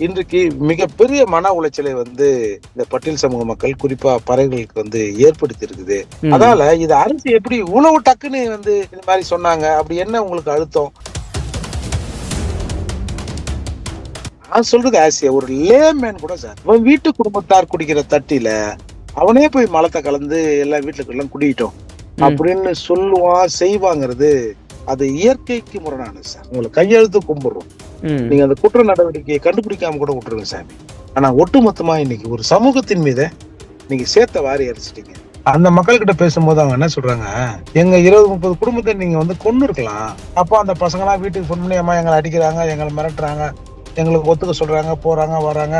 இன்றைக்கு மிகப்பெரிய மன உளைச்சலை வந்து இந்த பட்டியல் சமூக மக்கள் குறிப்பா பறவைகளுக்கு வந்து ஏற்படுத்தி இருக்குது. அதனால இது அரசு எப்படி இவ்வளவு டக்குன்னு வந்து இந்த மாதிரி சொன்னாங்க அப்படி என்ன உங்களுக்கு அழுத்தம் நான் சொல்றது ஆசியா ஒரு லேமேன் கூட சார் அவன் வீட்டு குடும்பத்தார் குடிக்கிற தட்டில அவனே போய் மலத்தை கலந்து எல்லா வீட்டுக்கு எல்லாம் குடிக்கிட்டோம். அப்படின்னு சொல்லுவான் செய்வாங்கிறது அது இயற்கைக்கு முரணானது சார் உங்களை கையெழுத்து கும்பிடுறோம். நீங்க அந்த குற்ற நடவடிக்கையை கண்டுபிடிக்காம கூட விட்டுருங்க சாமி. ஆனா ஒட்டுமொத்தமா இன்னைக்கு ஒரு சமூகத்தின் மீது நீங்க சேர்த்த வாரி அடிச்சிட்டீங்க. அந்த மக்கள்கிட்ட பேசும்போது அவங்க என்ன சொல்றாங்க? எங்க இருபது முப்பது குடும்பத்தை நீங்க வந்து கொண்டு இருக்கலாம் அப்போ அந்த பசங்களாம் வீட்டுக்கு ஃபோன் பண்ணி அம்மா எங்களை அடிக்கிறாங்க எங்களை மிரட்டுறாங்க எங்களுக்கு ஒத்துக்க சொல்றாங்க போறாங்க வராங்க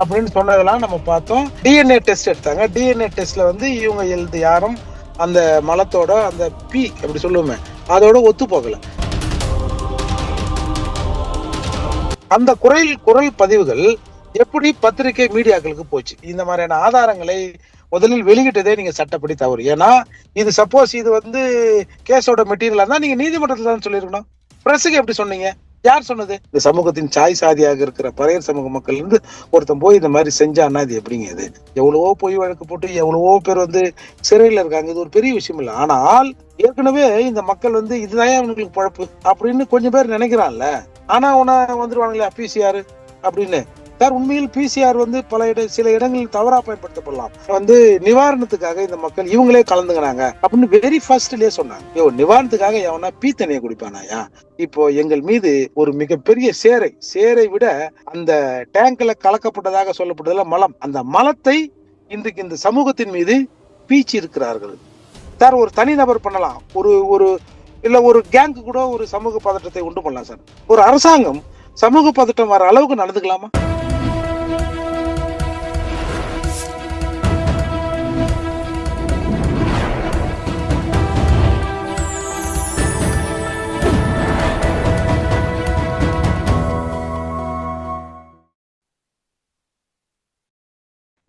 அப்படின்னு சொன்னதெல்லாம் நம்ம பார்த்தோம். டிஎன்ஏ டெஸ்ட் எடுத்தாங்க. டிஎன்ஏ டெஸ்ட்ல வந்து இவங்க எழுது யாரும் அந்த மலத்தோட அந்த பி அப்படி சொல்லுவோமே அதோட ஒத்து போகல. அந்த குரல் குரல் பதிவுகள் எப்படி பத்திரிகை மீடியாக்களுக்கு போச்சு? இந்த மாதிரியான ஆதாரங்களை முதலில் வெளியிட்டதே நீங்க சட்டப்படி தவறு. ஏன்னா இது சப்போஸ் இது வந்து கேஸோட மெட்டீரியலா இருந்தா நீங்க நீதிமன்றத்துல தான் சொல்லியிருக்கணும். பிரஸுக்கு எப்படி சொன்னீங்க? யார் சொன்னது? இந்த சமூகத்தின் சாய் சாதியாக இருக்கிற பறையர் சமூக மக்கள் இருந்து ஒருத்தன் போய் இந்த மாதிரி செஞ்சான்னா அது எப்படிங்க இது? எவ்வளவோ பொய் வழக்கு போட்டு எவ்வளவோ பேர் வந்து சிறையில் இருக்காங்க. இது ஒரு பெரிய விஷயம் இல்லை. ஆனால் ஏற்கனவே இந்த மக்கள் வந்து இதுதான் அவங்களுக்கு பழப்பு? அப்படின்னு கொஞ்சம் பேர் நினைக்கிறான்ல. ஆனா உன வந்துருவாங்களே யாரு? அப்படின்னு. சார் உண்மையில் பிசிஆர் வந்து பல இட சில இடங்களில் தவறாக பயன்படுத்தப்படலாம். வந்து நிவாரணத்துக்காக இந்த மக்கள் இவங்களே கலந்துக்கிறாங்க அப்படின்னு வெரி ஃபர்ஸ்ட்லயே சொன்னாங்க. ஐயோ நிவாரணத்துக்காக எவனா பீ தண்ணியை குடிப்பானாயா இப்போ எங்கள் மீது ஒரு மிகப்பெரிய சேரை சேரை விட அந்த டேங்க்ல கலக்கப்பட்டதாக சொல்லப்பட்டதுல மலம். அந்த மலத்தை இன்றைக்கு இந்த சமூகத்தின் மீது பீச்சி இருக்கிறார்கள் சார் ஒரு தனிநபர் பண்ணலாம். ஒரு ஒரு இல்லை ஒரு கேங்கு கூட ஒரு சமூக பதட்டத்தை உண்டு பண்ணலாம் சார். ஒரு அரசாங்கம் சமூக பதட்டம் வர அளவுக்கு நடந்துக்கலாமா?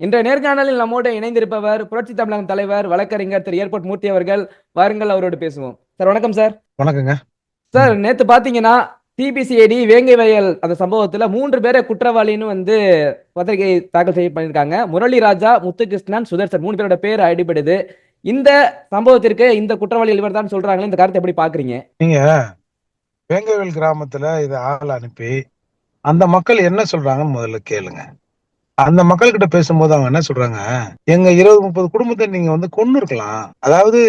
இன்றைய நேர்காணலில் நம்மோடு இணைந்திருப்பவர் புரட்சி தமிழகம் தலைவர் வழக்கறிஞர் திரு. ஏர்போர்ட் மூர்த்தி அவர்கள். வாருங்கள் அவரோடு பேசுவோம். சார் வணக்கம் சார். வணக்கங்க. சார் நேத்து பாத்தீங்கன்னா சிபிசிஐடி வேங்கை வயல் அந்த சம்பவத்துல மூன்று பேரை குற்றவாளின்னு வந்து பத்திரிகை தாக்கல் செய்ய பண்ணிருக்காங்க முரளி ராஜா முத்துகிருஷ்ணன் சுதர்சன் மூணு பேரோட பேர் அடிபடுது. இந்த சம்பவத்திற்கு இந்த குற்றவாளிகள் இவர் தான் சொல்றாங்களே இந்த கருத்தை எப்படி பாக்குறீங்க? நீங்க வேங்கவேல் கிராமத்துல இதை ஆள் அனுப்பி அந்த மக்கள் என்ன சொல்றாங்கன்னு முதல்ல கேளுங்க. அந்த மக்கள் கிட்ட பேசும்போது அவங்க என்ன சொல்றாங்க? எங்க இருபது முப்பது குடும்பத்தை நீங்க வந்து கொண்டு இருக்கலாம் அதாவது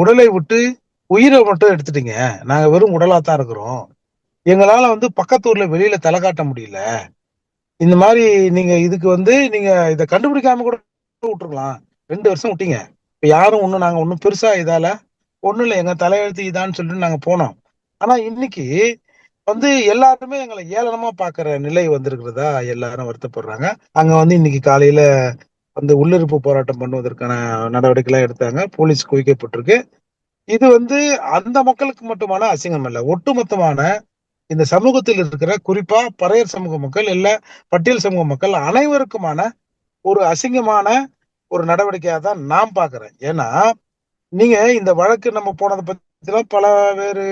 உடலை விட்டு உயிரை மட்டும் எடுத்துட்டீங்க. நாங்க வெறும் உடலா தான் இருக்கிறோம். எங்களால வந்து பக்கத்தூர்ல வெளியில தலை காட்ட முடியல. இந்த மாதிரி நீங்க இதுக்கு வந்து நீங்க இதை கண்டுபிடிக்காம கூட விட்டுருக்கலாம். ரெண்டு வருஷம் விட்டீங்க. இப்ப யாரும் ஒண்ணும் நாங்க ஒண்ணும் பெருசா இதால ஒண்ணும் இல்லை. எங்க தலையெழுத்து இதான்னு சொல்லிட்டு நாங்க போனோம். ஆனா இன்னைக்கு வந்து எல்லாருமே எங்களை ஏளனமா பாக்குற நிலை வந்திருக்கிறதா எல்லாரும் வருத்தப்படுறாங்க. அங்க வந்து இன்னைக்கு காலையில வந்து உள்ளிருப்பு போராட்டம் பண்ணுவதற்கான நடவடிக்கை எடுத்தாங்க. போலீஸ் குவிக்கப்பட்டிருக்கு. இது வந்து அந்த மக்களுக்கு மட்டுமான அசிங்கம் அல்ல ஒட்டுமொத்தமான இந்த சமூகத்தில் இருக்கிற குறிப்பா பறையர் சமூக மக்கள் இல்ல பட்டியல் சமூக மக்கள் அனைவருக்குமான ஒரு அசிங்கமான ஒரு நடவடிக்கையா தான் நான் பாக்குறேன். ஏன்னா நீங்க இந்த வழக்கு நம்ம போனதை இதெல்லாம் பல வேறு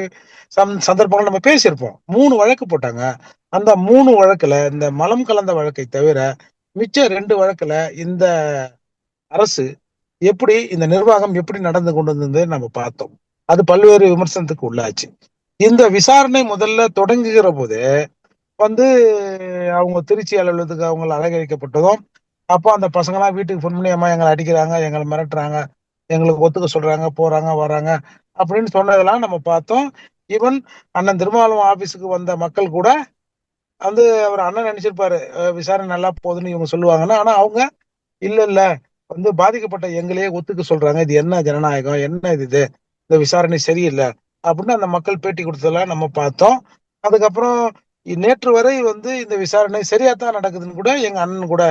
சம் சந்தர்ப்பங்கள் நம்ம பேசியிருப்போம். மூணு வழக்கு போட்டாங்க. அந்த மூணு வழக்குல இந்த மலம் கலந்த வழக்கை தவிர மிச்ச ரெண்டு வழக்குல இந்த அரசு எப்படி இந்த நிர்வாகம் எப்படி நடந்து கொண்டு வந்தது நம்ம பார்த்தோம். அது பல்வேறு விமர்சனத்துக்கு உள்ளாச்சு. இந்த விசாரணை முதல்ல தொடங்குகிற போது வந்து அவங்க திருச்சி அலுவலகத்துக்கு அவங்க அலங்கரிக்கப்பட்டதும் அப்போ அந்த பசங்களாம் வீட்டுக்கு ஃபோன் பண்ணி அம்மா எங்களை அடிக்கிறாங்க எங்களை மிரட்டுறாங்க எங்களுக்கு ஒத்துக்க சொல்றாங்க போறாங்க வராங்க அப்படின்னு சொன்னதெல்லாம் நம்ம பார்த்தோம். ஈவன் அண்ணன் திருமாவளவன் ஆபீஸுக்கு வந்த மக்கள் கூட வந்து அவர் அண்ணன் நினைச்சிருப்பாரு விசாரணை நல்லா போகுதுன்னு இவங்க சொல்லுவாங்கன்னா. ஆனா அவங்க இல்ல இல்ல வந்து பாதிக்கப்பட்ட எங்களையே ஒத்துக்க சொல்றாங்க. இது என்ன ஜனநாயகம்? என்ன இது இது? இந்த விசாரணை சரியில்லை. அப்படின்னு அந்த மக்கள் பேட்டி கொடுத்ததெல்லாம் நம்ம பார்த்தோம். அதுக்கப்புறம் நேற்று வரை வந்து இந்த விசாரணை சரியா தான் நடக்குதுன்னு கூட எங்க அண்ணன் கூட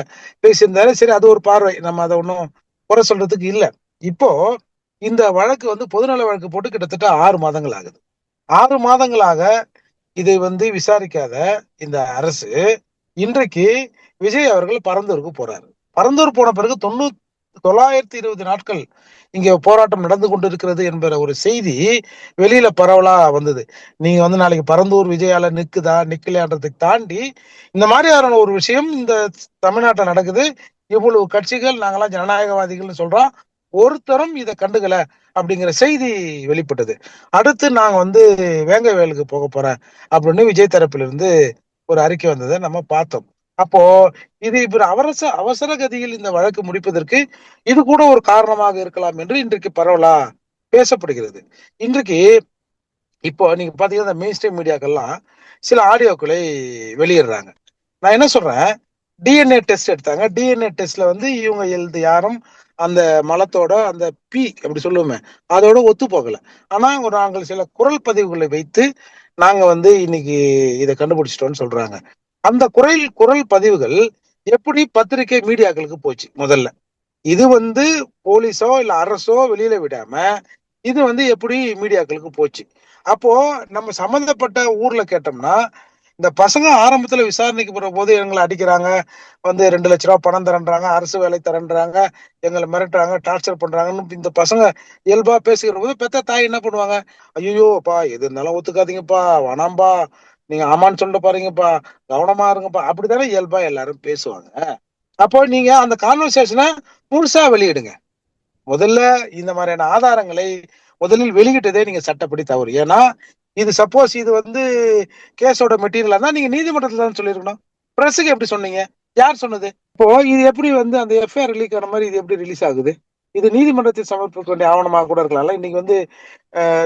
பேசியிருந்தாரு. சரி அது ஒரு பார்வை. நம்ம அதை ஒன்றும் குறை சொல்றதுக்கு இல்லை. இப்போ இந்த வழக்கு வந்து பொதுநல வழக்கு போட்டு கிட்டத்தட்ட ஆறு மாதங்கள் ஆகுது. ஆறு மாதங்களாக இதை வந்து விசாரிக்காத இந்த அரசு இன்றைக்கு விஜய் அவர்கள் பரந்தூருக்கு போறாரு. பரந்தூர் போன பிறகு தொண்ணூ தொள்ளாயிரத்தி இருபது நாட்கள் இங்க போராட்டம் நடந்து கொண்டிருக்கிறது என்கிற ஒரு செய்தி வெளியில பரவலா வந்தது. நீங்க வந்து நாளைக்கு பரந்தூர் விஜயால நிக்குதா நிக்கலையான்றதுக்கு தாண்டி இந்த மாதிரியான ஒரு விஷயம் இந்த தமிழ்நாட்டில் நடக்குது. இவ்வளவு கட்சிகள் நாங்கெல்லாம் ஜனநாயகவாதிகள்னு சொல்றோம். ஒருத்தரும் இதை கண்டுக்கல அப்படிங்கிற செய்தி வெளிப்பட்டது. அடுத்து நாங்க வந்து வேங்கவேலுக்கு போக போறேன் அப்படின்னு விஜய் தரப்பிலிருந்து இருந்து ஒரு அறிக்கை வந்ததை நம்ம பார்த்தோம். அப்போ இது இப்ப அவரச அவசர கதியில் இந்த வழக்கு முடிப்பதற்கு இது கூட ஒரு காரணமாக இருக்கலாம் என்று இன்றைக்கு பரவலா பேசப்படுகிறது. இன்றைக்கு இப்போ நீங்க பாத்தீங்கன்னா மெயின் ஸ்ட்ரீம் மீடியாக்கள்லாம் சில ஆடியோக்களை வெளியிடுறாங்க. நான் என்ன சொல்றேன்? டிஎன்ஏ டெஸ்ட் எடுத்தாங்க. டிஎன்ஏ டெஸ்ட்ல வந்து இவங்க எழுது யாரும் அந்த மலத்தோட அந்த பி அப்படி சொல்லுவோமே அதோட ஒத்து போகல. ஆனா ஒரு நாங்கள் சில குரல் பதிவுகளை வைத்து நாங்க வந்து இன்னைக்கு இதை கண்டுபிடிச்சிட்டோம்னு சொல்றாங்க. அந்த குரல் குரல் பதிவுகள் எப்படி பத்திரிகை மீடியாக்களுக்கு போச்சு முதல்ல? இது வந்து போலீஸோ இல்ல அரசோ வெளியில விடாம இது வந்து எப்படி மீடியாக்களுக்கு போச்சு? அப்போ நம்ம சம்பந்தப்பட்ட ஊர்ல கேட்டோம்னா இந்த பசங்க ஆரம்பத்துல விசாரணைக்கு போற போது எங்களை அடிக்கிறாங்க. வந்து ரெண்டு லட்ச ரூபா பணம் தரன்றாங்க. அரசு வேலை தரன்றாங்க. எங்களை மிரட்டுறாங்க டார்ச்சர் பண்றாங்கன்னு இந்த பசங்க இயல்பா பேசுகிற போது பெத்த தாய் என்ன பண்ணுவாங்க? ஐயோப்பா எது இருந்தாலும் ஒத்துக்காதீங்கப்பா வேணாம்பா. நீங்க ஆமான்னு சொல்லிட்டு பாருங்கப்பா கவனமா இருங்கப்பா. அப்படித்தானே இயல்பா எல்லாரும் பேசுவாங்க. அப்போ நீங்க அந்த கான்வர்சேஷனை முழுசா வெளியிடுங்க. முதல்ல இந்த மாதிரியான ஆதாரங்களை முதலில் வெளியிட்டதே நீங்க சட்டப்படி தவறு. ஏன்னா இது சப்போஸ் இது வந்து கேஸோட மெட்டீரியலா தான் நீங்க நீதிமன்றத்துல தான் சொல்லியிருக்கணும். பிரஸுக்கு எப்படி சொன்னீங்க? யார் சொன்னது? இப்போ இது எப்படி வந்து அந்த எஃப்ஐஆர் ரிலீக் ஆன மாதிரி இது எப்படி ரிலீஸ் ஆகுது? இது நீதிமன்றத்தில் சமர்ப்பிக்க வேண்டிய ஆவணமாக கூட இருக்கலாம்ல இன்னைக்கு வந்து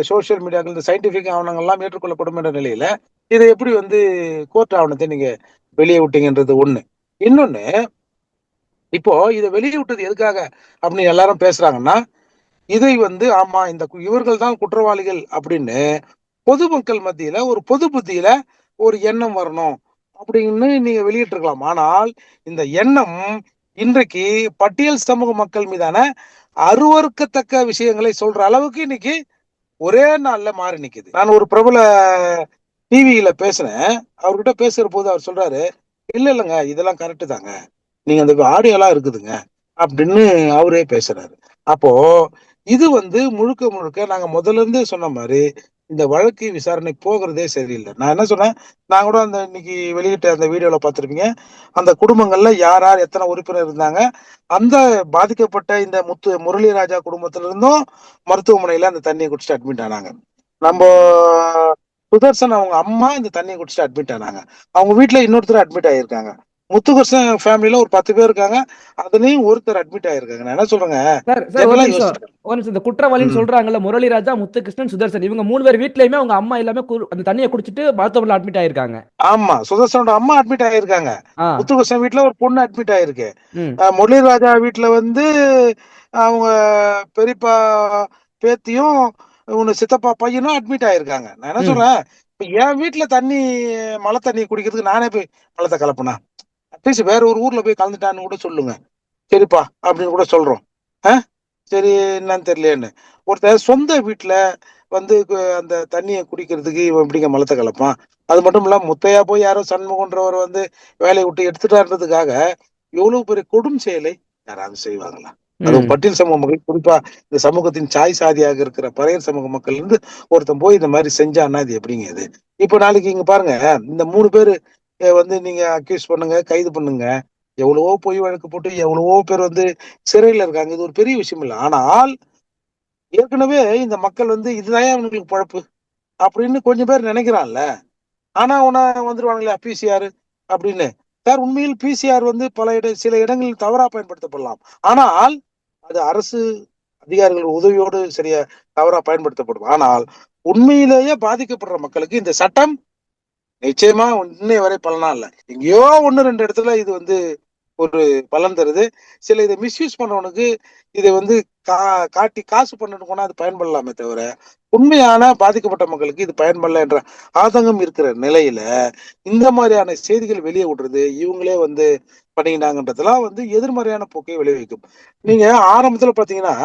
சோசியல் மீடியாக்கள் இந்த சயின்டிபிக் ஆவணங்கள்லாம் ஏற்றுக்கொள்ளப்படும் என்ற நிலையில இதை எப்படி வந்து கோர்ட் ஆவணத்தை நீங்க வெளியே விட்டீங்கன்றது ஒண்ணு. இன்னொன்னு இப்போ இதை வெளியே விட்டது எதுக்காக அப்படின்னு எல்லாரும் பேசுறாங்கன்னா இதை வந்து ஆமா இந்த இவர்கள் தான் குற்றவாளிகள் அப்படின்னு பொதுமக்கள் மத்தியில ஒரு பொது புத்தியில ஒரு எண்ணம் வரணும் அப்படின்னு நீங்க வெளியிட்டிருக்கலாம். ஆனால் இந்த எண்ணம் இன்றைக்கு பட்டியல் சமூக மக்கள் மீதான அருவறுக்கத்தக்க விஷயங்களை சொல்ற அளவுக்கு இன்னைக்கு ஒரே நாள்ல மாறி நிக்குது. நான் ஒரு பிரபல டிவியில பேசினேன். அவர்கிட்ட பேசுற போது அவர் சொல்றாரு இல்ல இல்லைங்க இதெல்லாம் கரெக்டு தாங்க. நீங்க அந்த ஆடியோலாம் இருக்குதுங்க அப்படின்னு அவரே பேசுறாரு. அப்போ இது வந்து முழுக்க முழுக்க நாங்க முதல்ல இருந்தே சொன்ன மாதிரி இந்த வழக்கு விசாரணை போகிறதே சரியில்லை. நான் என்ன சொன்னேன்? நான் கூட அந்த இன்னைக்கு வெளியிட்ட அந்த வீடியோவில் பார்த்துருப்பீங்க. அந்த குடும்பங்கள்ல யார் யார் எத்தனை உறுப்பினர் இருந்தாங்க அந்த பாதிக்கப்பட்ட இந்த முத்து முரளிராஜா குடும்பத்துல இருந்தும் மருத்துவமனையில அந்த தண்ணியை குடிச்சிட்டு அட்மிட் ஆனாங்க. நம்ம சுதர்சன் அவங்க அம்மா இந்த தண்ணியை குடிச்சிட்டு அட்மிட் ஆனாங்க. அவங்க வீட்டுல இன்னொருத்தர் அட்மிட் ஆயிருக்காங்க. முத்துகிருஷ்ணன் ஃபேமிலில ஒரு பத்து பேர் இருக்காங்க. அதுலயும் ஒருத்தர் அட்மிட் ஆயிருக்காங்க. நான் என்ன சொல்றேங்க? இந்த குற்றவாளின்னு சொல்றாங்கல்ல முரளிராஜா முத்துகிருஷ்ணன் சுதர்சன். இவங்க மூணு பேர் வீட்லயுமே அவங்க அம்மா எல்லாமே அந்த தண்ணியை குடிச்சிட்டு மருத்துவமனையில் அட்மிட் ஆயிருக்காங்க. ஆமா. சுதர்சனோட அம்மா அட்மிட் ஆயிருக்காங்க. முத்துகிருஷ்ணன் வீட்டுல ஒரு பொண்ணு அட்மிட் ஆயிருக்கு. ம். அஹ் முரளிராஜா வீட்டுல வந்து அவங்க பெரியப்பா பேத்தியும் உன்னு சித்தப்பா பையனும் அட்மிட் ஆயிருக்காங்க. நான் என்ன. சொல்றேன்? இப்ப என் வீட்டுல தண்ணி மழை தண்ணி குடிக்கிறதுக்கு நானே போய் மலத்தை கலப்புனா? அட்லீஸ்ட் வேற ஒரு ஊர்ல போய் கலந்துட்டான்னு கூட சொல்லுங்க. சரிப்பா அப்படின்னு கூட சொல்றோம். ஆ? சரி என்னன்னு தெரியலையேன்னு ஒருத்தர் சொந்த வீட்டுல வந்து அந்த தண்ணியை குடிக்கிறதுக்கு இவன் எப்படிங்க மலத்தை கலப்பான்? அது மட்டும் இல்லாம முத்தையா போய் யாரோ சண்முகன்றவர் வந்து வேலையை விட்டு எடுத்துட்டாருன்றதுக்காக எவ்வளவு பெரிய கொடும் செயலை யாராவது செய்வாங்களா? ம். பட்டியல் சமூக மக்கள் குறிப்பா இந்த சமூகத்தின் சாய் சாதியாக இருக்கிற பறையர் சமூக மக்கள் இருந்து ஒருத்தன் போய் இந்த மாதிரி செஞ்சான்னா இது எப்படிங்க இது? இப்ப நாளைக்கு இங்க பாருங்க இந்த மூணு பேரு வந்து நீங்க அக்யூஸ் பண்ணுங்க கைது பண்ணுங்க. எவ்வளவோ பொய் வழக்கு போட்டு எவ்வளவோ பேர் வந்து சிறையில இருக்காங்க. இது ஒரு பெரிய விஷயம் இல்லை. ஆனால் ஏற்கனவே இந்த மக்கள் வந்து இதுதான் அவங்களுக்கு பழப்பு அப்படின்னு கொஞ்சம் பேர் நினைக்கிறான்ல. ஆனா உன வந்துருவாங்களே பிசிஆர் அப்படின்னு. சார் உண்மையில் பிசிஆர் வந்து பல இட சில இடங்களில் தவறா பயன்படுத்தப்படலாம். ஆனால் அது அரசு அதிகாரிகள் உதவியோடு சரியா தவறா பயன்படுத்தப்படும். ஆனால் உண்மையிலேயே பாதிக்கப்படுற மக்களுக்கு இந்த சட்டம் நிச்சயமா இன்னை வரை பலனா இல்ல. எங்கேயோ ஒண்ணு ரெண்டு இடத்துல இது வந்து ஒரு பலன் தருது. சில இதை மிஸ்யூஸ் பண்றவனுக்கு இதை வந்து கா காட்டி காசு பண்ணிட்டு போனா அது பயன்படலாமே தவிர உண்மையான பாதிக்கப்பட்ட மக்களுக்கு இது பயன்படல என்ற ஆதங்கம் இருக்கிற நிலையில இந்த மாதிரியான செய்திகள் வெளியே விடுறது இவங்களே வந்து பண்ணிக்கிட்டாங்கன்றதெல்லாம் வந்து எதிர்மறையான போக்கை விளைவிக்கும். நீங்க ஆரம்பத்துல பாத்தீங்கன்னா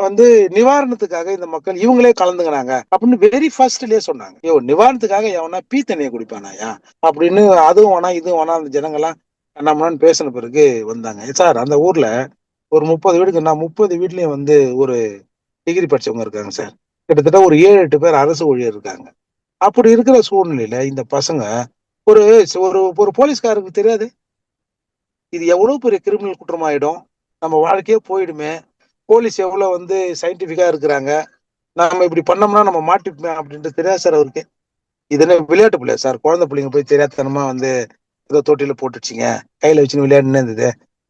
வந்து நிவாரணத்துக்காக இந்த மக்கள் இவங்களே கலந்துக்கிறாங்க அப்படின்னு வெரி ஃபர்ஸ்ட்லயே சொன்னாங்க. ஐயோ நிவாரணத்துக்காக எவனா பீ தண்ணியை குடிப்பானாயா? அப்படின்னு அதுவும் வேணா இதுவும் வேணா அந்த ஜனங்கள்லாம் நம்மளான்னு பேசின பிறகு வந்தாங்க. சார் அந்த ஊர்ல ஒரு முப்பது வீடுக்குன்னா முப்பது வீட்லயும் வந்து ஒரு டிகிரி படிச்சவங்க இருக்காங்க சார். கிட்டத்தட்ட ஒரு ஏழு எட்டு பேர் அரசு ஊழியர் இருக்காங்க. அப்படி இருக்கிற சூழ்நிலையில இந்த பசங்க ஒரு ஒரு ஒரு போலீஸ்காரருக்கு தெரியாது? இது எவ்வளவு பெரிய கிரிமினல் குற்றமாயிடும்? நம்ம வாழ்க்கையே போயிடுமே. போலீஸ் எவ்வளவு வந்து சயின்டிபிக்கா இருக்கிறாங்க? நம்ம இப்படி பண்ணோம்னா நம்ம மாட்டிப்போமே அப்படின்ட்டு தெரியாது சார் அவருக்கு. இது என்ன விளையாட்டு பிள்ளை சார்? குழந்தை பிள்ளைங்க போய் தெரியாதனமா வந்து ஏதோ தொட்டில போட்டுடுச்சிங்க. கையில வச்சுன்னு விளையாடுன்னு இருந்தது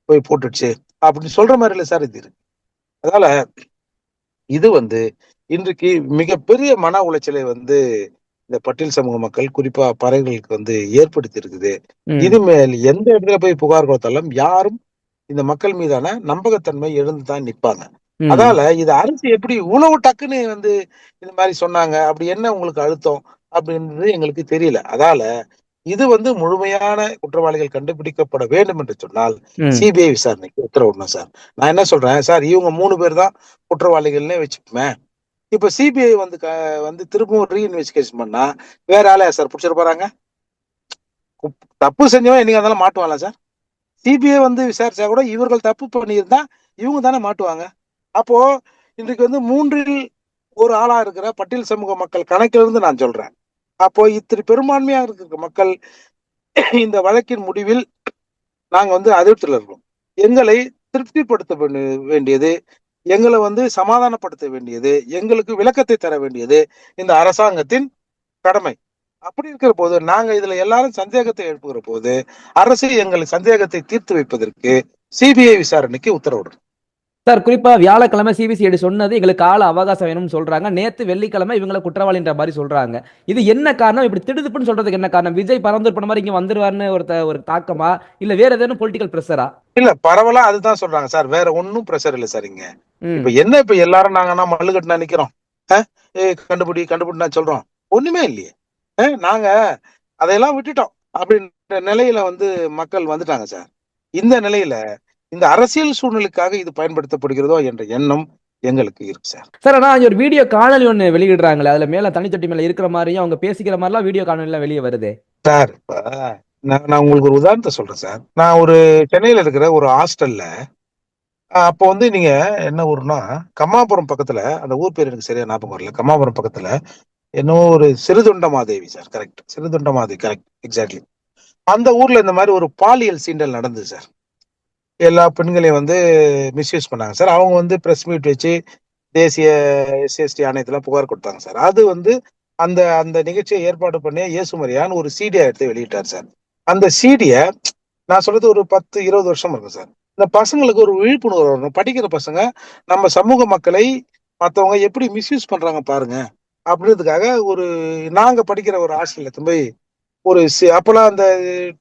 போய் போட்டுடுச்சு. அப்படின்னு சொல்ற மாதிரி இல்லை சார் இது. இருக்கு அதனால இது வந்து இன்றைக்கு மிகப்பெரிய மன உளைச்சலை வந்து இந்த பட்டியல் சமூக மக்கள் குறிப்பா பறவைகளுக்கு வந்து ஏற்படுத்தி இருக்குது. ம். இனிமேல் எந்த இடத்துல போய் புகார் கொடுத்தாலும் யாரும் இந்த மக்கள் மீதான நம்பகத்தன்மை எழுந்து தான் நிப்பாங்க ம். அதனால இது அரசு எப்படி இவ்வளவு டக்குன்னு வந்து இந்த மாதிரி சொன்னாங்க அப்படி என்ன உங்களுக்கு அழுத்தம் அப்படின்றது எங்களுக்கு தெரியல. அதனால இது வந்து முழுமையான குற்றவாளிகள் கண்டுபிடிக்கப்பட வேண்டும் என்று சொன்னால். சிபிஐ விசாரணைக்கு உத்தரவிடணும் சார். நான் என்ன சொல்றேன் சார் இவங்க மூணு பேர் தான் குற்றவாளிகள்னே வச்சுப்போமே இப்ப சிபிஐ வந்து வந்து திரும்பவும் ரீஇன்வெஸ்டிகேஷன் பண்ணா வேற ஆளையா சார்? பிடிச்சிட்டு போறாங்க? தப்பு செஞ்சவன் என்னைக்கு இருந்தாலும் மாட்டுவாங்களா சார்? சிபிஐ வந்து விசாரிச்சா கூட இவர்கள் தப்பு பண்ணியிருந்தா இவங்க தானே மாட்டுவாங்க. அப்போ இன்றைக்கு வந்து மூன்றில் ஒரு ஆளா இருக்கிற பட்டியல் சமூக மக்கள் கணக்கிலிருந்து நான் சொல்றேன். அப்போ இத்திரி பெரும்பான்மையா இருக்கிற மக்கள் இந்த வழக்கின் முடிவில் நாங்க வந்து அதிருப்தியில் இருக்கோம். எங்களை திருப்திப்படுத்த வேண்டியது எங்களை வந்து சமாதானப்படுத்த வேண்டியது எங்களுக்கு விளக்கத்தை தர வேண்டியது இந்த அரசாங்கத்தின் கடமை. அப்படி இருக்கிற போது நாங்க இதுல எல்லாரும் சந்தேகத்தை எழுப்புகிற போது அரசு எங்கள் சந்தேகத்தை தீர்த்து வைப்பதற்கு சிபிஐ விசாரணைக்கு உத்தரவிடும் சார் குறிப்பா வியாழக்கிழமை சிபிசிஐடி சொன்னது எங்களுக்கு கால அவகாசம் வேணும்னு சொல்றாங்க. நேத்து வெள்ளிக்கிழமை இவங்களை குற்றவாளின்ற மாதிரி சொல்றாங்க. இது என்ன காரணம்? இப்படி திடுதுப்புன்னு சொல்றதுக்கு என்ன காரணம்? விஜய் பரந்தூர் பண்ண மாதிரி இங்க வந்துருவாருன்னு ஒருத்த ஒரு தாக்கமா? இல்ல வேற ஏதேனும் பொலிட்டிக்கல் பிரஷரா இல்ல பரவலா அதுதான் சொல்றாங்க. சார் வேற ஒன்னும் பிரஷர் இல்ல சார் இங்க. இப்ப என்ன இப்ப எல்லாரும் நாங்கன்னா மல்லு கட்டினா நிக்கிறோம்? கண்டுபிடி கண்டுபிடினா சொல்றோம். ஒண்ணுமே இல்லையே. நாங்க அதையெல்லாம் விட்டுட்டோம். அப்படின்ற நிலையில வந்து மக்கள் வந்துட்டாங்க சார். இந்த நிலையில இந்த அரசியல் சூழ்நிலைக்காக இது பயன்படுத்தப்படுகிறதோ என்ற எண்ணம் எங்களுக்கு இருக்கு சார். சார் ஆனா இங்க ஒரு வீடியோ காணொலி ஒண்ணு வெளியிடுறாங்களே அதுல மேல தனித்தட்டி மேல இருக்கிற மாதிரியும் அவங்க பேசிக்கிற மாதிரிலாம் வீடியோ காணொலிலாம் வெளியே வருது. சார் நான் நான் உங்களுக்கு ஒரு உதாரணத்தை சொல்றேன் சார். நான் ஒரு சென்னையில இருக்கிற ஒரு ஹாஸ்டல்ல அப்போ வந்து நீங்க என்ன ஊர்னா கம்மாபுரம் பக்கத்துல அந்த ஊர் பேர் எனக்கு சரியா ஞாபகம் வரல கம்மாபுரம் பக்கத்துல என்னவோ ஒரு Siruthondamadevi sir correct Siruthondamadevi correct exactly அந்த ஊர்ல இந்த மாதிரி ஒரு பாலியல் சீண்டல் நடந்தது சார் எல்லா பெண்களையும் வந்து மிஸ்யூஸ் பண்ணாங்க சார் அவங்க வந்து பிரஸ் மீட் வச்சு தேசிய எஸ்சிஎஸ்டி ஆணையத்தில் புகார் கொடுத்தாங்க சார் அது வந்து அந்த அந்த நிகழ்ச்சியை ஏற்பாடு பண்ணி இயேசுமரியான் ஒரு சீடியை எடுத்து வெளியிட்டார் சார் அந்த சீடியை நான் சொல்றது ஒரு பத்து இருபது வருஷம் இருக்கும் சார் இந்த பசங்களுக்கு ஒரு விழிப்புணர்வு வரணும். படிக்கிற பசங்க நம்ம சமூக மக்களை மற்றவங்க எப்படி மிஸ்யூஸ் பண்றாங்க பாருங்க. அப்படின்றதுக்காக ஒரு நாங்க படிக்கிற ஒரு ஹாஸ்டல்ல போய் ஒரு சி- அப்பெல்லாம் அந்த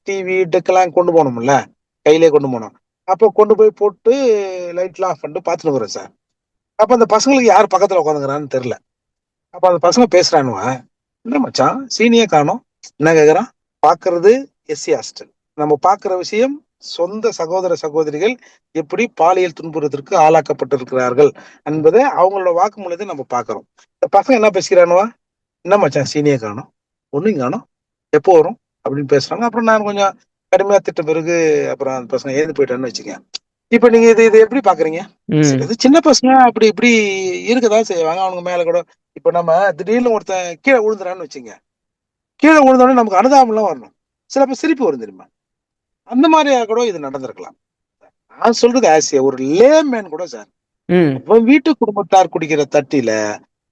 டிவி டெக்கெல்லாம் கொண்டு போனோம்ல கையிலே கொண்டு போனோம். அப்போ கொண்டு போய் போட்டு லைட்லாம் ஆஃப் பண்ணிட்டு பார்த்துட்டு வரேன் சார். அப்போ அந்த பசங்களுக்கு யார் பக்கத்தில் உட்காந்துக்கிறான்னு தெரில அப்போ அந்த பசங்க பேசுகிறானுவேன் என்ன மச்சான் சீனியே காணும். என்ன கேட்குறான் பார்க்கறது எஸ்சி ஹாஸ்டல். நம்ம பார்க்குற விஷயம் சொந்த சகோதர சகோதரிகள் எப்படி பாலியல் துன்புறுத்திற்கு ஆளாக்கப்பட்டிருக்கிறார்கள் என்பதை அவங்களோட வாக்குமூலத்தை நம்ம பாக்குறோம் இந்த பசங்க என்ன பேசிக்கிறானுவா? என்ன மச்சான் சீனியே காணோம் ஒண்ணும் காணோம் எப்போ வரும் அப்படின்னு பேசுறாங்க. அப்புறம் நான் கொஞ்சம் கடுமையா திட்ட பிறகு அப்புறம் அந்த பசங்க ஏந்து போயிட்டான்னு வச்சுக்கேன் இப்ப நீங்க இது இது எப்படி பாக்குறீங்க? இது சின்ன பசங்க அப்படி இப்படி இருக்கதான் செய்வாங்க. அவனுங்க மேல கூட இப்ப நம்ம திடீர்னு ஒருத்தன் கீழே விழுந்துறான்னு வச்சுங்க கீழே விழுந்தோடனே நமக்கு அனுதாபம்லாம் வரணும். சிலப்ப சிரிப்பு வரும் தெரியுமா? அந்த மாதிரியா கூட இது நடந்திருக்கலாம். நான் சொல்றது ஆசியா ஒரு லேமேன் கூட சார் வீட்டு குடும்பத்தார் குடிக்கிற தட்டில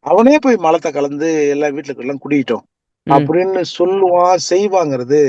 அவனே போய் மலத்தை கலந்து எல்லாம் வீட்டுல எல்லாம் குடிக்கிட்டோம். அப்படின்னு சொல்லுவான் செய்வாங்கிறது.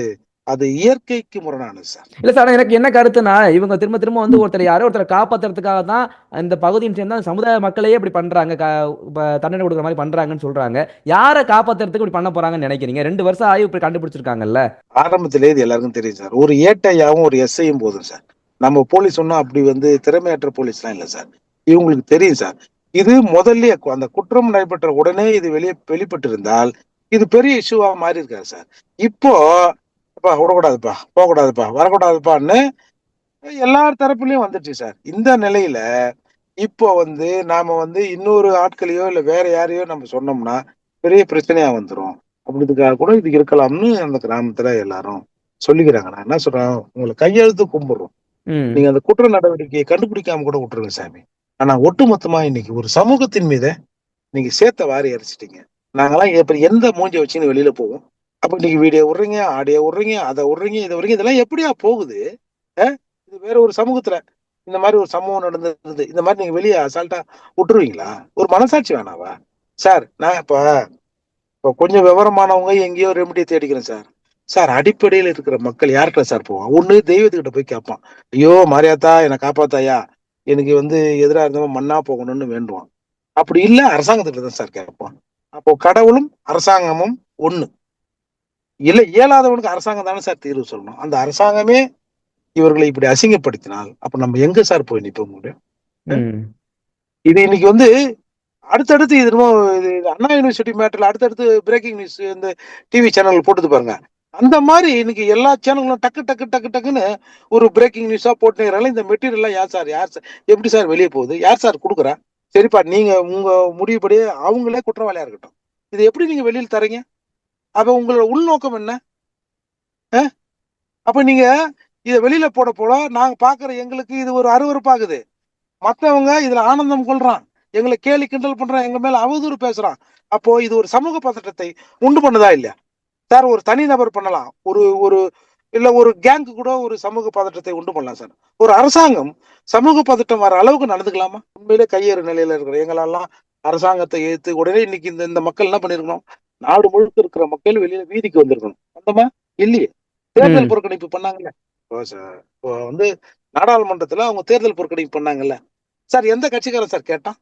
அது இயற்கைக்கு முரணானது சார். இல்ல சார் எனக்கு என்ன கருத்துனா இவங்க திரும்ப திரும்ப வந்து ஒருத்தர் யாரோ ஒருத்தரை காப்பாத்துறதுக்காக தான் இந்த பகுதியின் சேர்ந்த சமுதாய மக்களையே இப்படி பண்றாங்க கா- இப்ப தண்டனை கொடுக்குற மாதிரி பண்றாங்கன்னு சொல்றாங்க. யாரை காப்பாத்துறதுக்கு இப்படி பண்ண போறாங்கன்னு நினைக்கிறீங்க? ரெண்டு வருஷம் ஆகி இப்படி கண்டுபிடிச்சிருக்காங்கல்ல? ஆரம்பத்திலே இது எல்லாருக்கும் தெரியும் சார். ஒரு ஏட்டையாவும் ஒரு எஸ்ஐயும் போதும் சார். நம்ம போலீஸ் ஒன்றும் அப்படி வந்து திறமையற்ற போலீஸ்லாம் இல்லை சார். இவங்களுக்கு தெரியும் சார். இது முதல்ல அந்த குற்றம் நடைபெற்ற உடனே இது வெளியே வெளிப்பட்டு இருந்தால் இது பெரிய இஷ்யூவா மாறி இருக்காரு சார். இப்போ அப்பா விடக்கூடாதுப்பா போகக்கூடாதுப்பா வரக்கூடாதுப்பான்னு எல்லார் தரப்புலயும் வந்துச்சு சார். இந்த நிலையில இப்போ வந்து நாம வந்து இன்னொரு ஆட்களையோ இல்ல வேற யாரையோ நம்ம சொன்னோம்னா பெரிய பிரச்சனையா வந்துரும். அப்படிதுக்காக கூட இது இருக்கலாம்னு அந்த கிராமத்துல எல்லாரும் சொல்லிக்கிறாங்க. நான் என்ன சொல்றேன் உங்களை கையெழுத்து கும்பிடுறோம். நீங்க அந்த குற்ற நடவடிக்கையை கண்டுபிடிக்காம கூட விட்டுருங்க சாமி. ஆனா ஒட்டுமொத்தமா இன்னைக்கு ஒரு சமூகத்தின் மீது நீங்க சேர்த்த வாரி அரைச்சிட்டீங்க நாங்கெல்லாம் இப்ப எந்த மூஞ்சி வச்சுன்னு வெளியில போவோம். அப்ப இன்னைக்கு வீடியோ விடுறீங்க ஆடியோ விடுறீங்க அதை விடுறீங்க இதை விடுறீங்க இதெல்லாம் எப்படியா போகுது? இது வேற ஒரு சமூகத்துல இந்த மாதிரி ஒரு சம்பவம் நடந்தது இந்த மாதிரி நீங்க வெளியே அசால்ட்டா விட்டுருவீங்களா? ஒரு மனசாட்சி வேணாவா? சார் நான் இப்ப இப்போ கொஞ்சம் விவரமானவங்க எங்கேயோ ரெமடியை தேடிக்கிறேன் சார். சார் அடிப்படையில் இருக்கிற மக்கள் யார்கிட்ட சார் போவான் ஒன்று தெய்வத்துக்கிட்ட போய் கேட்பான் ஐயோ மாரியாத்தா என்னை காப்பாத்தாயா? எனக்கு வந்து எதிராக இருந்தவன் மண்ணா போகணும்னு வேண்டுவான். அப்படி இல்லை அரசாங்கத்துக்கிட்ட தான் சார் கேட்பான் அப்போ கடவுளும் அரசாங்கமும் ஒன்று இல்ல இயலாதவனுக்கு அரசாங்கம் தானே சார் தீர்வு சொல்லணும். அந்த அரசாங்கமே இவர்களை இப்படி அசிங்கப்படுத்தினால் அப்ப நம்ம எங்க சார் போய் நிற்ப முடியும் இது இன்னைக்கு வந்து அடுத்தடுத்து இது இது அண்ணா யூனிவர்சிட்டி மேட்டர்ல அடுத்தடுத்து பிரேக்கிங் நியூஸ் இந்த டிவி சேனல் போட்டுது பாருங்க. அந்த மாதிரி இன்னைக்கு எல்லா சேனல்களும் டக்கு டக்கு டக்கு டக்குன்னு ஒரு பிரேக்கிங் நியூஸா போட்டுங்கிறாங்க இந்த மெட்டீரியல்லாம் யார் சார் யார் சார் எப்படி சார் வெளியே போகுது? யார் சார் கொடுக்குறா? சரிப்பா நீங்க உங்க முடிவுபடி அவங்களே குற்றவாளியா இருக்கட்டும். இது எப்படி நீங்க வெளியில் தரீங்க? அப்ப உங்களோட உள்நோக்கம் என்ன? அப்ப நீங்க இதை வெளியில போட போட நாங்க பாக்குற எங்களுக்கு இது ஒரு அருவறுப்பாகுது மத்தவங்க இதுல ஆனந்தம் கொள்றான். எங்களை கேலி கிண்டல் பண்றான். எங்க மேல அவதூறு பேசுறான். அப்போ இது ஒரு சமூக பதட்டத்தை உண்டு பண்ணுதா இல்லையா? சார் ஒரு தனி நபர் பண்ணலாம். ஒரு ஒரு இல்ல ஒரு கேங்கு கூட ஒரு சமூக பதட்டத்தை உண்டு பண்ணலாம் சார். ஒரு அரசாங்கம் சமூக பதட்டம் வர அளவுக்கு நடந்துக்கலாமா? உண்மையிலே கையேறு நிலையில இருக்கிற எங்களெல்லாம் அரசாங்கத்தை ஏத்து உடனே இன்னைக்கு இந்த இந்த மக்கள் என்ன பண்ணிருக்கணும்? நாடு முழுக்க இருக்கிற மக்கள் வெளியில வீதிக்கு வந்திருக்கணும். வந்தோமா? இல்லையே. தேர்தல். புறக்கணிப்பு பண்ணாங்கல்ல? இப்போ வந்து நாடாளுமன்றத்துல அவங்க தேர்தல் புறக்கணிப்பு பண்ணாங்கல்ல? சார் எந்த கட்சிக்காரன் சார் கேட்டான்?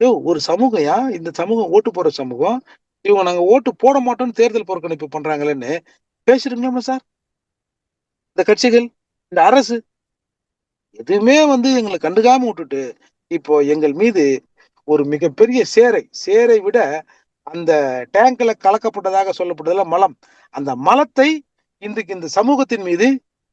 யோ ஒரு சமூகம்யா இந்த சமூகம் ஓட்டு போற சமூகம்? இவங்க நாங்க ஓட்டு போட மாட்டோம்னு தேர்தல் புறக்கணிப்பு பண்றாங்களேன்னு பேசிருக்கலாமா சார். இந்த கட்சிகள் இந்த அரசு எதுவுமே வந்து எங்களை கண்டுக்காம விட்டுட்டு இப்போ எங்கள் மீது ஒரு மிகப்பெரிய சேரை சேரை விட அந்த டேங்க்ல கலக்கப்பட்டதாக சொல்லப்பட்டதுல மலம். அந்த மலத்தை இன்றைக்கு இந்த சமூகத்தின் மீது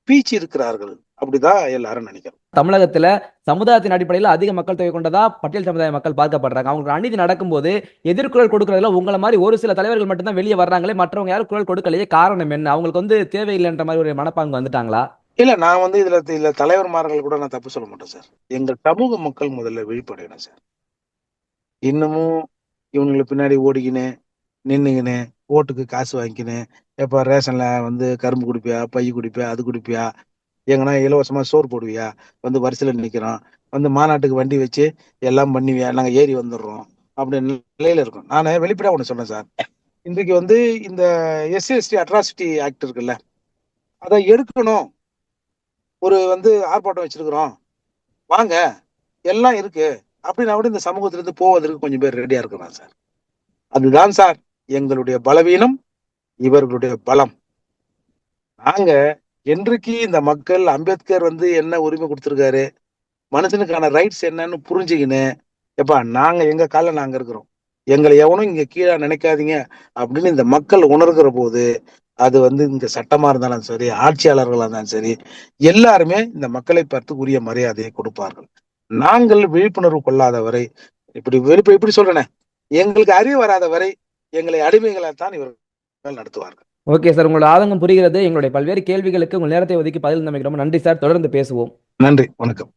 பீச்சி இருக்கிறார்கள். அப்படிதான் எல்லாரும் நினைக்கிறோம். தமிழகத்துல சமுதாயத்தின் அடிப்படையில் அதிக மக்கள் தொகை கொண்டதா பட்டியல் சமுதாய மக்கள் பார்க்கப்படுறாங்க. அவங்களுக்கு அநீதி நடக்கும்போது எதிர்குரல் கொடுக்கறதுல உங்களை மாதிரி ஒரு சில தலைவர்கள் மட்டும்தான் வெளியே வர்றாங்களே மற்றவங்க யாரும் குரல் கொடுக்கலையே காரணம் என்ன? அவங்களுக்கு வந்து தேவையில்லைன்ற மாதிரி ஒரு மனப்பாங்கு வந்துட்டாங்களா? இல்ல நான் வந்து இதுல இதுல தலைவர்மார்கள் கூட நான் தப்பு சொல்ல மாட்டேன் சார். எங்கள் சமூக மக்கள் முதல்ல விழிப்படையணும் சார். இன்னமும் இவனுங்களுக்கு பின்னாடி ஓடிக்கின்னு நின்றுக்கினேன் ஓட்டுக்கு காசு வாங்கிக்கின்னு எப்போ ரேஷனில் வந்து கரும்பு குடிப்பியா பை குடிப்பியா அது குடிப்பியா எங்கன்னா இலவசமாக சோறு போடுவியா வந்து வரிசையில் நிற்கிறோம் வந்து மாநாட்டுக்கு வண்டி வச்சு எல்லாம் பண்ணுவியா நாங்கள் ஏறி வந்துடுறோம் அப்படின்னு நிலையில இருக்கோம். நான் வெளிப்படையாக ஒன்று சொன்னேன் சார். இன்றைக்கு வந்து இந்த எஸ்சி எஸ்டி அட்ராசிட்டி ஆக்ட் இருக்குல்ல அதை எடுக்கணும். ஒரு வந்து ஆர்ப்பாட்டம் வச்சிருக்கிறோம். வாங்க எல்லாம் இருக்கு. அப்படின்னா கூட இந்த சமூகத்திலிருந்து போவதற்கு கொஞ்சம் பேர் ரெடியா இருக்கிறான் சார். அதுதான் சார் எங்களுடைய பலவீனம் இவர்களுடைய பலம். நாங்க என்றைக்கு இந்த மக்கள் அம்பேத்கர் வந்து என்ன உரிமை கொடுத்துருக்காரு மனுஷனுக்கான ரைட்ஸ் என்னன்னு புரிஞ்சுக்கின்னு எப்பா நாங்க எங்க கால நாங்க இருக்கிறோம். எங்களை எவனும் இங்க கீழே நினைக்காதீங்க அப்படின்னு இந்த மக்கள் உணர்கிற போது அது வந்து இந்த சட்டமா இருந்தாலும் சரி ஆட்சியாளர்களா இருந்தாலும் சரி எல்லாருமே இந்த மக்களை பார்த்து உரிய மரியாதையை கொடுப்பார்கள். நாங்கள் விழிப்புணர்வு கொள்ளாத வரை இப்படி விழிப்பு இப்படி சொல்றேனே? எங்களுக்கு அறிவு வராத வரை எங்களை அடிமைகளைத்தான் இவர்கள் நடத்துவார்கள். ஓகே சார் உங்களோட ஆதங்கம் புரிகிறது. எங்களுடைய பல்வேறு கேள்விகளுக்கு உங்கள் நேரத்தை ஒதுக்கி பதில் நம்பிக்கிறோம் நன்றி சார் தொடர்ந்து பேசுவோம். நன்றி. வணக்கம்.